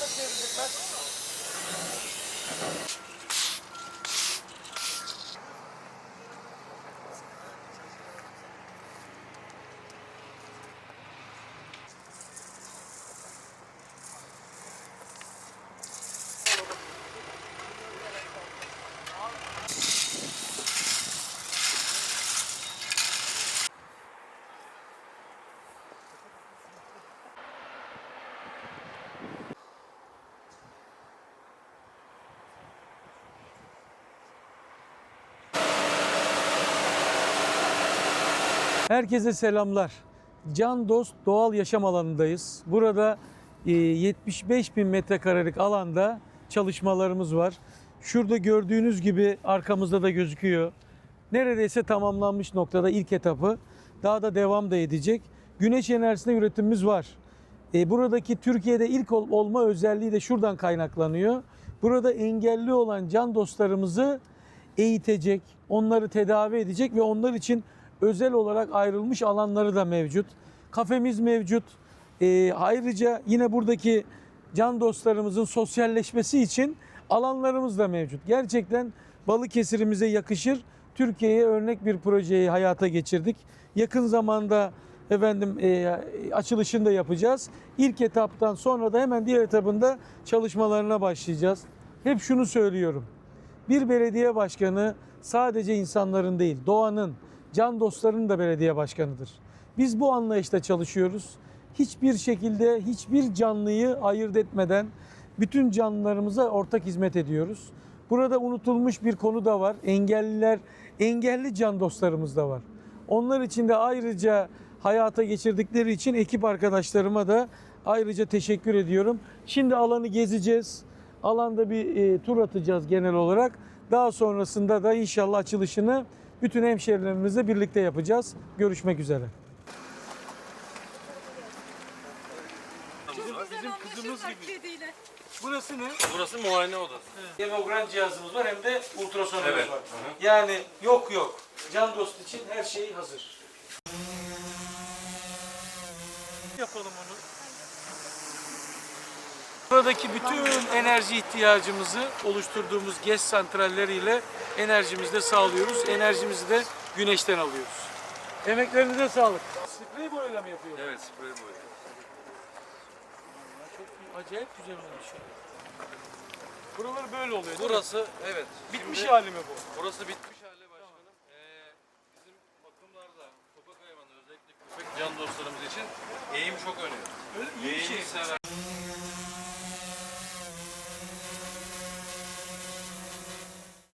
da Herkese selamlar. Can Dost Doğal Yaşam Alanı'ndayız. Burada e, 75 bin metrekarelik alanda çalışmalarımız var. Şurada gördüğünüz gibi arkamızda da gözüküyor. Neredeyse tamamlanmış noktada ilk etapı. Daha da devam da edecek. Güneş enerjisinde üretimimiz var. E, buradaki Türkiye'de ilk ol- olma özelliği de şuradan kaynaklanıyor. Burada engelli olan can dostlarımızı eğitecek, onları tedavi edecek ve onlar için özel olarak ayrılmış alanları da mevcut. Kafemiz mevcut. E, ayrıca yine buradaki can dostlarımızın sosyalleşmesi için alanlarımız da mevcut. Gerçekten Balıkesir'imize yakışır. Türkiye'ye örnek bir projeyi hayata geçirdik. Yakın zamanda efendim e, açılışını da yapacağız. İlk etaptan sonra da hemen diğer etabında çalışmalarına başlayacağız. Hep şunu söylüyorum. Bir belediye başkanı sadece insanların değil, doğanın, can dostlarının da belediye başkanıdır. Biz bu anlayışla çalışıyoruz. Hiçbir şekilde hiçbir canlıyı ayırt etmeden bütün canlılarımıza ortak hizmet ediyoruz. Burada unutulmuş bir konu da var. Engelliler, engelli can dostlarımız da var. Onlar için de ayrıca hayata geçirdikleri için ekip arkadaşlarıma da ayrıca teşekkür ediyorum. Şimdi alanı gezeceğiz. Alanda bir e, tur atacağız genel olarak. Daha sonrasında da inşallah açılışını bütün hemşerilerimizle birlikte yapacağız. Görüşmek üzere. Bizim kızımız gibi. Burası ne? Burası muayene odası. Hemogram cihazımız var hem de ultrasonumuz Evet. var. Hı hı. Yani yok yok. Can dost için her şey hazır. Yapalım onu. Buradaki bütün enerji ihtiyacımızı oluşturduğumuz GES santralleriyle enerjimizi de sağlıyoruz. Enerjimizi de güneşten alıyoruz. Emeklerinize sağlık. Sprey boyayla mı yapıyorsunuz? Evet, sprey boya. Çok acayip güzel olmuş. Buralar böyle oluyor? Burası evet. Bitmiş şimdi hali mi bu? Burası bitmiş hali başkanım. Ee, bizim bakımlarda sokak hayvanı özellikle köpek can dostlarımız için eğim çok önemli. Öyle iyi bir Eğimi şey. sever.